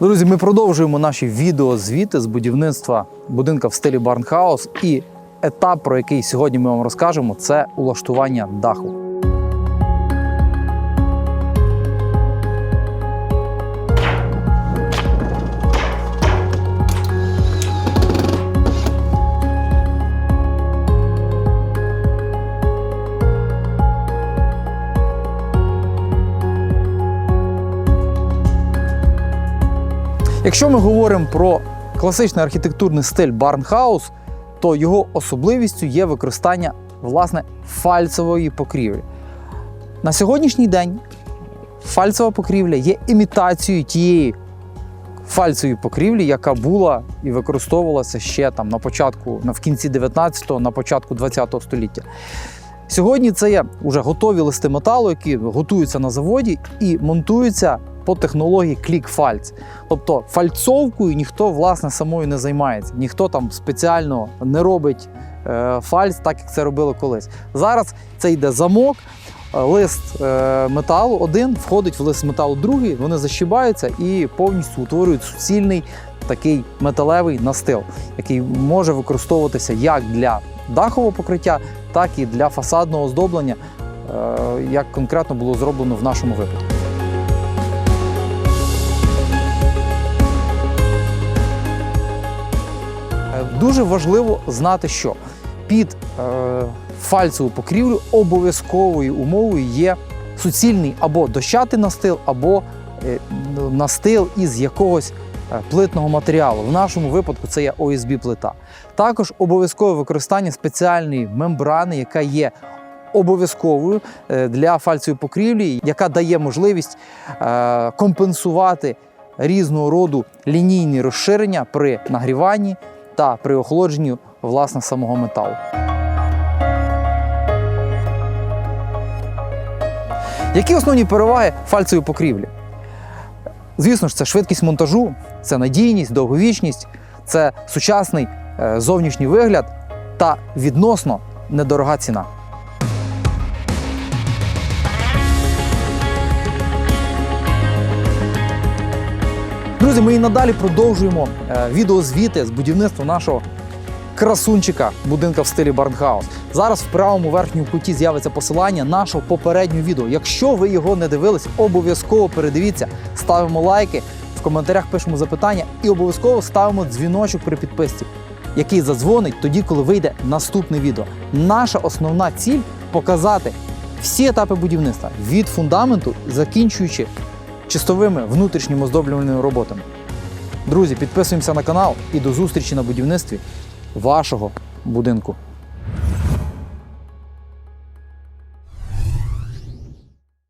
Друзі, ми продовжуємо наші відеозвіти з будівництва будинка в стилі Барнхаус. І етап, про який сьогодні ми вам розкажемо, це улаштування даху. Якщо ми говоримо про класичний архітектурний стиль Барнхаус, то його особливістю є використання власне фальцевої покрівлі. На сьогоднішній день фальцева покрівля є імітацією тієї фальцевої покрівлі, яка була і використовувалася ще там на початку, на в кінці 19-го, на початку 20-го століття. Сьогодні це є вже готові листи металу, які готуються на заводі і монтуються по технології клік-фальц. Тобто фальцовкою ніхто власне самою не займається, ніхто там спеціально не робить е, фальц, так як це робили колись. Зараз це йде замок, е, лист е, металу один входить в лист металу другий, вони защибаються і повністю утворюють суцільний такий металевий настил, який може використовуватися як для дахового покриття, так і для фасадного оздоблення, як конкретно було зроблено в нашому випадку. Дуже важливо знати, що під е, фальцеву покрівлю обов'язковою умовою є суцільний або дощатий настил, або е, настил із якогось е, плитного матеріалу. В нашому випадку це є ОСБ плита. Також обов'язкове використання спеціальної мембрани, яка є обов'язковою е, для фальцевої покрівлі, яка дає можливість е, компенсувати різного роду лінійні розширення при нагріванні та при охолодженні власне самого металу. Які основні переваги фальцевої покрівлі? Звісно ж, це швидкість монтажу, це надійність, довговічність, це сучасний е, зовнішній вигляд та відносно недорога ціна. Друзі, ми і надалі продовжуємо е, відеозвіти з будівництва нашого красунчика будинка в стилі Барнхаус. Зараз в правому верхньому куті з'явиться посилання нашого попереднього відео. Якщо ви його не дивились, обов'язково передивіться, ставимо лайки, в коментарях пишемо запитання і обов'язково ставимо дзвіночок при підписці, який задзвонить тоді, коли вийде наступне відео. Наша основна ціль показати всі етапи будівництва від фундаменту, закінчуючи чистовими внутрішніми оздоблювальними роботами. Друзі, підписуємося на канал і до зустрічі на будівництві вашого будинку.